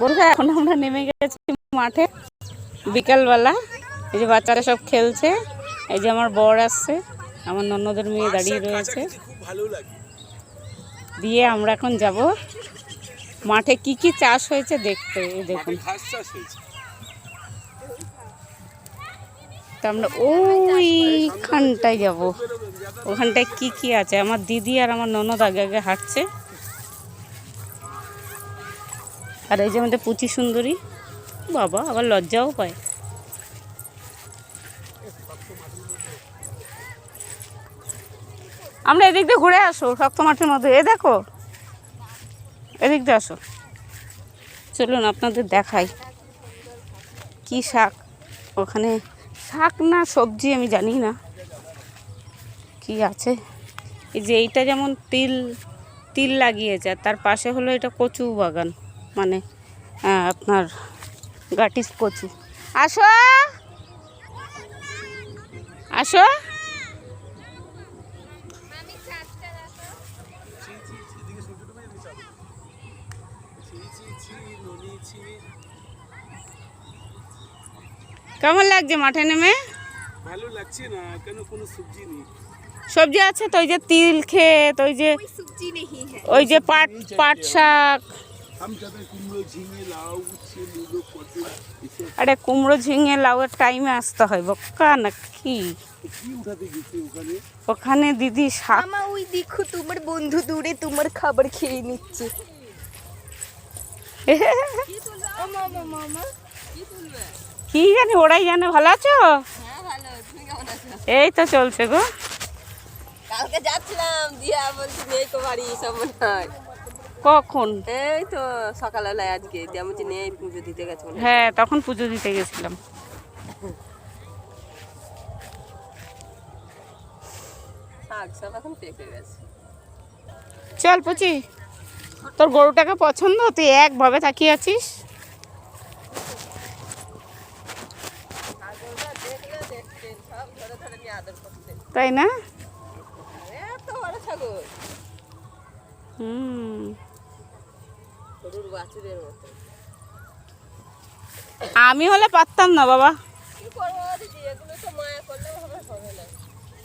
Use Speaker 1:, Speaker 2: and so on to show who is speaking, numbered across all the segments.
Speaker 1: বলবে এখন আমরা নেমে গেছি মাঠে। বিকালবেলা এই যে বাচ্চারা সব খেলছে এই যে আমার বর আসছে আমার ননদের মেয়ে দাঁড়িয়ে রয়েছে।
Speaker 2: ভালো লাগে।
Speaker 1: দিয়ে আমরা এখন যাব মাঠে কি কি চাষ হয়েছে দেখতে দেখুন। তো আমরা ওইখানটায় যাব। ওখানটায় কি কি আছে? আমার দিদি আর আমার ননদ আগে আগে হাঁটছে। আর এই যে আমাদের পুচি সুন্দরী, বাবা, আবার লজ্জাও পায়। আমরা এদিক দিয়ে ঘুরে আসো, শক্ত মাঠের মধ্যে। এ দেখো, এদিক দিয়ে আসো। চলুন আপনাদের দেখাই কি শাক। ওখানে শাক না সবজি আমি জানি না। কি আছে? এই যে এইটা যেমন তিল তিল লাগিয়েছে, আর তার পাশে হলো এটা কচু বাগান। মানে আপনার গাটিস কচু। আসো! আসো! কেমন লাগছে মাঠে নেমে?
Speaker 2: ভালো লাগছে না কেন কোনো সবজি নেই?
Speaker 1: সবজি আছে তো ওই যে তিল খেত ওই যে ওই যে পাট পাট শাক। আরে কুমড়ো ঝিঙে লাউয়ের টাইমে আসতে হয় বক্কা না কি
Speaker 2: ওখানে?
Speaker 1: দিদি শাক
Speaker 3: ওই দেখো তোমার বন্ধু দূরে তোমার খাবার খেয়ে নিচ্ছে।
Speaker 1: কি জানি ওরাই জানে ভালো
Speaker 3: হ্যাঁ, আছো?
Speaker 1: এই তো চলছে গো।
Speaker 3: কালকে যাচ্ছিলাম দিয়া বলছি
Speaker 1: কখন?
Speaker 3: এই তো সকালবেলায় আজকে বলছি নেই পুজো দিতে গেছে হ্যাঁ।
Speaker 1: তখন পুজো দিতে গেছিলাম। চল পুচি তোর গরুটাকে পছন্দ? তুই একভাবে তাকিয়ে আছিস?
Speaker 3: নিয়ে
Speaker 1: তাই না? হুম।
Speaker 3: গরুর বাছুরের মতো।
Speaker 1: আমি হলে পারতাম না বাবা।
Speaker 3: কি করব দিদি? এগুলো তো মায়া করলেও হবে হবে না।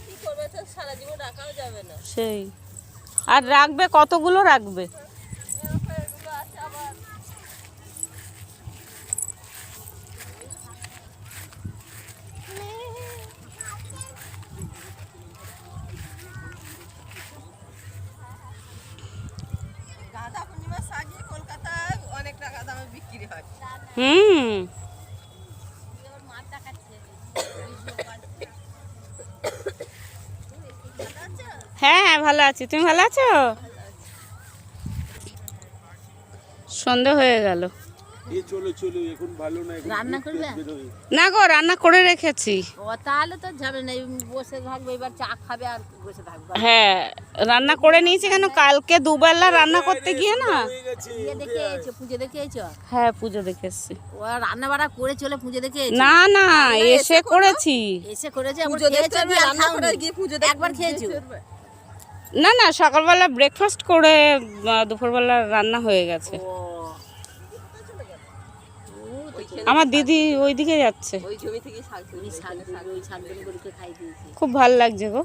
Speaker 3: কি করবে? তো সারা জীবন রাখাও যাবে না।
Speaker 1: সেই। আর রাখবে? কতগুলো রাখবে? হুম। হ্যাঁ হ্যাঁ ভালো আছি। তুমি ভালো আছো? সন্ধ্যা হয়ে গেল।
Speaker 2: এ চলো চলো এখন ভালো না
Speaker 4: রান্না করবে?
Speaker 1: না। গো রান্না করে রেখেছি।
Speaker 4: ও তাহলে তো যাবে না বসে থাকবে এবার চা খাবে আর বসে থাকবে।
Speaker 1: হ্যাঁ রান্না করে নিয়েছি কেন? কালকে দুবেলা রান্না করতে গিয়ে না?
Speaker 2: হয়ে গেছে
Speaker 4: পুজো দেখে এসছো পুজো দেখে এসছো
Speaker 1: হ্যাঁ পুজো দেখে এসছি।
Speaker 4: ও রান্না বাড়া করে চলে পুজো দেখে
Speaker 1: না না এসে করেছি।
Speaker 4: এসে করেছে
Speaker 3: পুজো রান্না করে গিয়ে পুজো
Speaker 4: একবার খেয়েছো?
Speaker 1: না না সকালবেলা ব্রেকফাস্ট করে দুপুরবেলা রান্না হয়ে গেছে।
Speaker 4: ও
Speaker 1: আমার দিদি ওইদিকে যাচ্ছে।
Speaker 3: ওই জমি থেকে শাক
Speaker 4: ওই
Speaker 3: তুলি
Speaker 4: ওই শাকগুলো গরুকে খাই
Speaker 1: খুব ভালো লাগছে গো।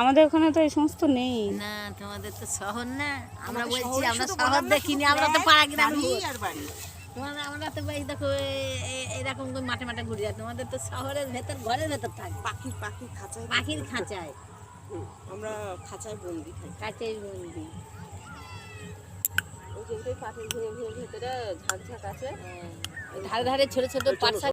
Speaker 1: আমাদের ওখানে তো এই সমস্ত নেই।
Speaker 4: না তোমাদের তো শহর না। আমরা বলছি আমরা শহর দেখিনি আমরা তো পাড়া গ্রাম তোমার আমরা তো দেখো এরকম করে মাঠে মাঠে ঘুরে যায় তোমাদের তো শহরের ভেতর ঘরের ভেতর থাকে।
Speaker 3: পাখি পাখি খাঁচায়
Speaker 4: পাখির খাঁচায়।
Speaker 3: আমরা খাঁচায় বন্দি খাই ওই পাখির ভেতরে ঝাঁক ঝাঁক আছে।
Speaker 4: ধারে ধারে ছোট ছোট পাট শাক